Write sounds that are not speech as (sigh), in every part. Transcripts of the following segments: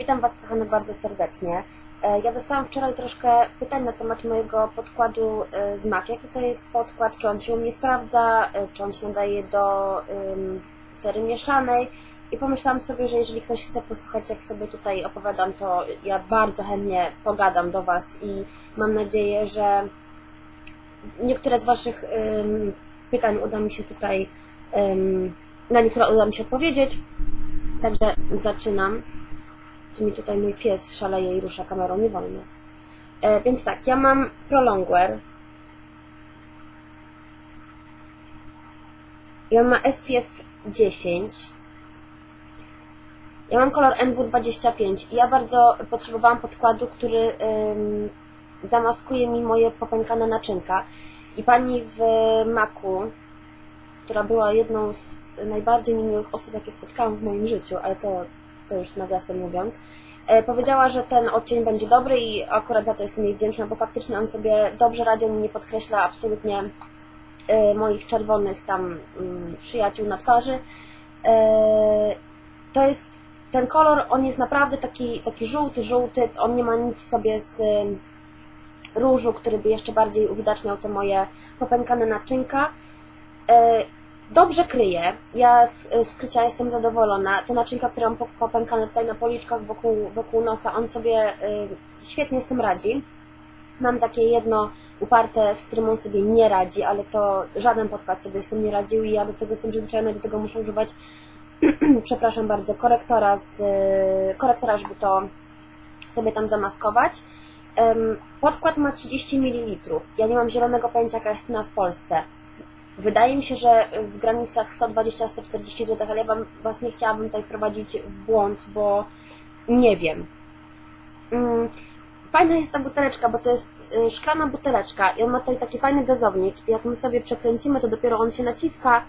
Witam Was, kochane, bardzo serdecznie. E, Ja dostałam wczoraj troszkę pytań na temat mojego podkładu e, z MAC. Jaki to jest podkład, czy on się u mnie sprawdza, e, czy on się nadaje do ym, cery mieszanej. I pomyślałam sobie, że jeżeli ktoś chce posłuchać, jak sobie tutaj opowiadam, to ja bardzo chętnie pogadam do Was i mam nadzieję, że niektóre z Waszych ym, pytań uda mi się tutaj, ym, na niektóre uda mi się odpowiedzieć. Także zaczynam. Tu mi tutaj mój pies szaleje i rusza kamerą, nie wolno. E, więc tak, ja mam Prolongwear. I on ma SPF 10. Ja mam kolor NW25 i ja bardzo potrzebowałam podkładu, który ym, zamaskuje mi moje popękane naczynka. I pani w Maku, która była jedną z najbardziej niemiłych osób, jakie spotkałam w moim życiu, ale to, to już nawiasem mówiąc, e, powiedziała, że ten odcień będzie dobry i akurat za to jestem jej wdzięczna, bo faktycznie on sobie dobrze radzi, on nie podkreśla absolutnie e, moich czerwonych tam mm, przyjaciół na twarzy. E, To jest ten kolor, on jest naprawdę taki, taki żółty, żółty, on nie ma nic sobie z ym, różu, który by jeszcze bardziej uwidaczniał te moje popękane naczynka. Dobrze kryje. Ja z, z krycia jestem zadowolona. Te naczynka, które mam pop- popękane tutaj na policzkach wokół, wokół nosa, on sobie y, świetnie z tym radzi. Mam takie jedno uparte, z którym on sobie nie radzi, ale to żaden podkład sobie z tym nie radził i ja do tego jestem przyzwyczajona, do tego muszę używać, (clears throat) przepraszam bardzo, korektora, z, y, korektora, żeby to sobie tam zamaskować. Podkład ma 30 ml. Ja nie mam zielonego pojęcia, jaka jest cena w Polsce. Wydaje mi się, że w granicach 120-140 zł, ale ja wam, Was nie chciałabym tutaj wprowadzić w błąd, bo nie wiem. Mm, Fajna jest ta buteleczka, bo to jest y, szklana buteleczka i on ma tutaj taki fajny gazownik. Jak my sobie przekręcimy, to dopiero on się naciska,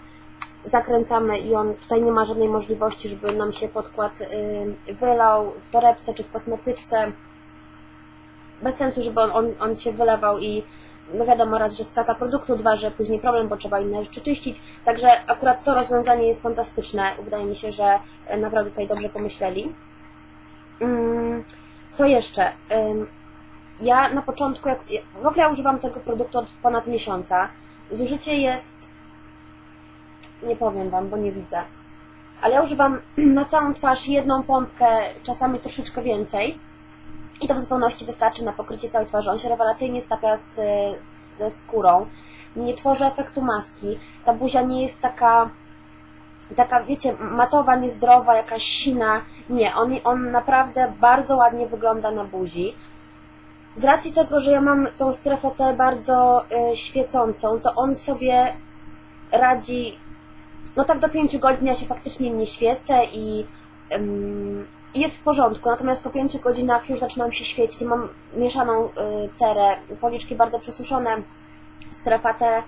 zakręcamy i on tutaj nie ma żadnej możliwości, żeby nam się podkład y, wylał w torebce czy w kosmetyczce. Bez sensu, żeby on, on, on się wylewał i no wiadomo raz, że strata produktu, dwa, że później problem, bo trzeba inne rzeczy czyścić. Także akurat to rozwiązanie jest fantastyczne. Wydaje mi się, że e, naprawdę tutaj dobrze pomyśleli. Mm, Co jeszcze? Ja na początku, jak, w ogóle ja używam tego produktu od ponad miesiąca. Zużycie jest, nie powiem Wam, bo nie widzę, ale ja używam (clears throat) na całą twarz jedną pompkę, czasami troszeczkę więcej. I to w zupełności wystarczy na pokrycie całej twarzy. On się rewelacyjnie stapia z, ze skórą. Nie tworzy efektu maski. Ta buzia nie jest taka, taka wiecie, matowa, niezdrowa, jakaś sina. Nie, on, on naprawdę bardzo ładnie wygląda na buzi. Z racji tego, że ja mam tą strefę T bardzo y, świecącą, to on sobie radzi, no tak do 5 godzin ja się faktycznie nie świecę i jest w porządku, natomiast po 5 godzinach już zaczynam się świecić, mam mieszaną y, cerę, policzki bardzo przesuszone, strefa T y,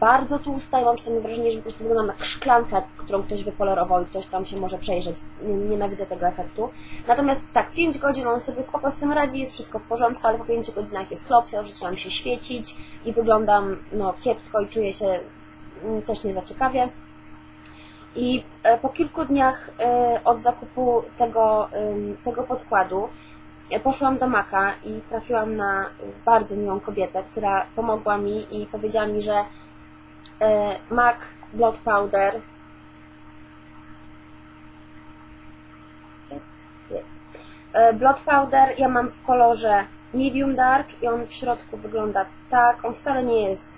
bardzo tłusta i mam czasami wrażenie, że po prostu wyglądam jak szklankę, którą ktoś wypolerował i ktoś tam się może przejrzeć. Nie- Nienawidzę tego efektu. Natomiast tak, 5 godzin on sobie spoko z tym radzi, jest wszystko w porządku, ale po 5 godzinach jest klops, zaczynam się świecić i wyglądam no, kiepsko i czuję się mm, też nie za ciekawie. I e, po kilku dniach e, od zakupu tego, tego podkładu e, poszłam do Maka i trafiłam na bardzo miłą kobietę, która pomogła mi i powiedziała mi, że Mac Blood Powder jest, jest. Blood Powder ja mam w kolorze medium dark i on w środku wygląda tak. On wcale nie jest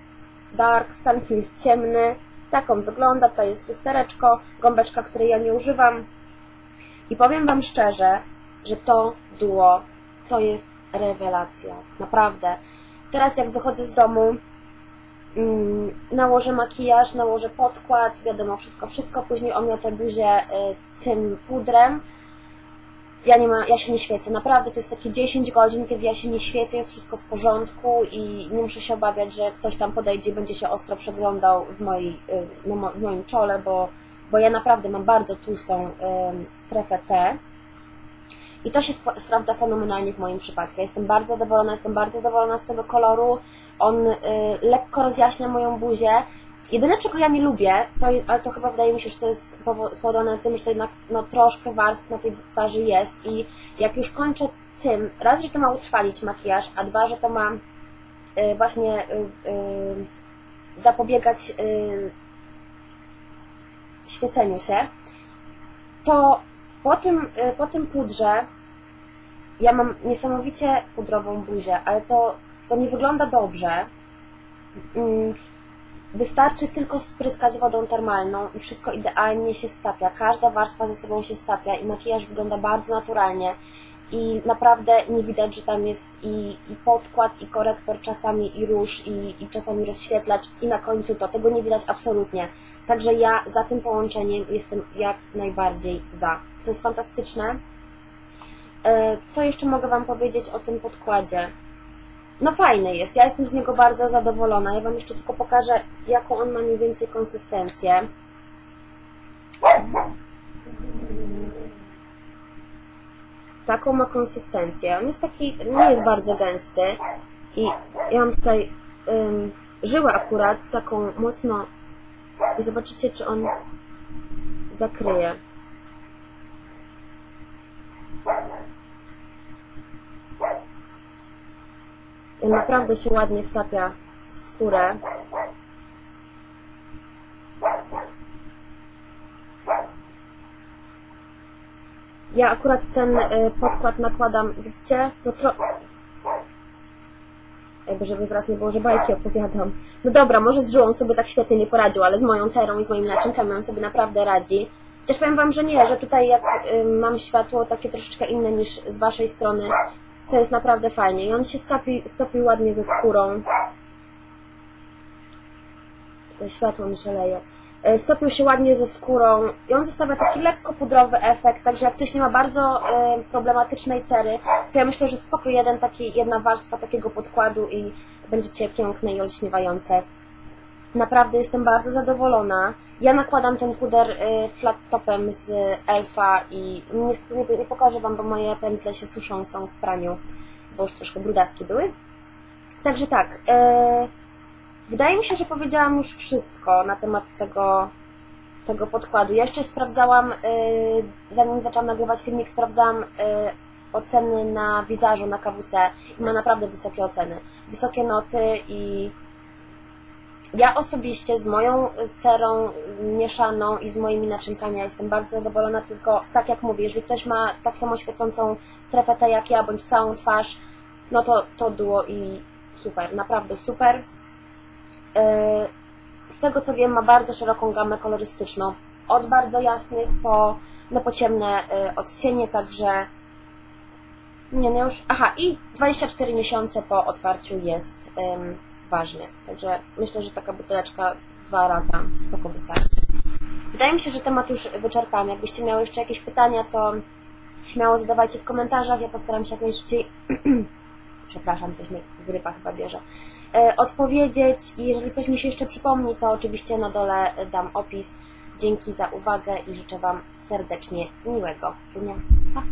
dark, wcale nie jest ciemny. Tak on wygląda, to jest lustereczko, gąbeczka, której ja nie używam. I powiem Wam szczerze, że to duo to jest rewelacja. Naprawdę. Teraz jak wychodzę z domu, mm, nałożę makijaż, nałożę podkład, wiadomo, wszystko, wszystko, później omiotę buzię y, tym pudrem. Ja, nie ma, ja się nie świecę, naprawdę to jest takie 10 godzin, kiedy ja się nie świecę, jest wszystko w porządku i nie muszę się obawiać, że ktoś tam podejdzie i będzie się ostro przeglądał w, mojej, mo- w moim czole, bo, bo ja naprawdę mam bardzo tłustą strefę T. I to się sp- sprawdza fenomenalnie w moim przypadku. Jestem bardzo zadowolona, jestem bardzo zadowolona z tego koloru. On y, lekko rozjaśnia moją buzię Jedyne, czego ja nie lubię, to, ale to chyba wydaje mi się, że to jest powo- spowodowane tym, że to jednak no, troszkę warstw na tej twarzy jest i jak już kończę tym, raz, że to ma utrwalić makijaż, a dwa, że to ma y, właśnie y, y, zapobiegać y, świeceniu się, to po tym, y, po tym pudrze ja mam niesamowicie pudrową buzię, ale to, to nie wygląda dobrze. Wystarczy tylko spryskać wodą termalną i wszystko idealnie się stapia. Każda warstwa ze sobą się stapia i makijaż wygląda bardzo naturalnie. I naprawdę nie widać, że tam jest i, i podkład, i korektor czasami, i róż, i, i czasami rozświetlacz, i na końcu to. Tego nie widać absolutnie. Także ja za tym połączeniem jestem jak najbardziej za. To jest fantastyczne. E, Co jeszcze mogę Wam powiedzieć o tym podkładzie? No fajny jest, ja jestem z niego bardzo zadowolona. Ja Wam jeszcze tylko pokażę, jaką on ma mniej więcej konsystencję. Taką ma konsystencję. On jest taki, nie jest bardzo gęsty. I ja mam tutaj żyłę akurat, taką mocno... I zobaczycie, czy on zakryje. I naprawdę się ładnie wtapia w skórę. Ja akurat ten y, podkład nakładam, widzicie? No tro... Jakby żeby zaraz nie było, że bajki opowiadam. No dobra, może z żyłą sobie tak świetnie nie poradził, ale z moją cerą i z moimi naczynkami on sobie naprawdę radzi. Chociaż powiem Wam, że nie, że tutaj jak y, mam światło takie troszeczkę inne niż z Waszej strony, to jest naprawdę fajnie. I on się stopi, stopi ładnie ze skórą. To światło mi szaleje. E, Stopił się ładnie ze skórą i on zostawia taki lekko pudrowy efekt, także jak ktoś nie ma bardzo e, problematycznej cery, to ja myślę, że spoko jeden taki, jedna warstwa takiego podkładu i będziecie piękne i olśniewające. Naprawdę jestem bardzo zadowolona. Ja nakładam ten puder y, flat topem z Elfa i niestety nie, nie pokażę Wam, bo moje pędzle się suszą, są w praniu, bo już troszkę brudaski były. Także tak, y, wydaje mi się, że powiedziałam już wszystko na temat tego, tego podkładu. Ja jeszcze sprawdzałam, y, zanim zaczęłam nagrywać filmik, sprawdzałam oceny na wizażu, na KWC i ma naprawdę wysokie oceny. Wysokie noty i ja osobiście z moją cerą mieszaną i z moimi naczynkami ja jestem bardzo zadowolona, tylko tak jak mówię, jeżeli ktoś ma tak samo świecącą strefę T jak ja, bądź całą twarz, no to to było i super, naprawdę super. Yy, Z tego co wiem, ma bardzo szeroką gamę kolorystyczną, od bardzo jasnych po, no, po ciemne yy, odcienie, także nie, no już, aha, i 24 miesiące po otwarciu jest ważny. Także myślę, że taka buteleczka dwa lata spoko wystarczy. Wydaje mi się, że temat już wyczerpamy. Jakbyście miały jeszcze jakieś pytania, to śmiało zadawajcie w komentarzach. Ja postaram się jak najszybciej, (clears throat) przepraszam, coś mnie grypa chyba bierze, e, odpowiedzieć. I jeżeli coś mi się jeszcze przypomni, to oczywiście na dole dam opis. Dzięki za uwagę i życzę Wam serdecznie miłego dnia. Pa!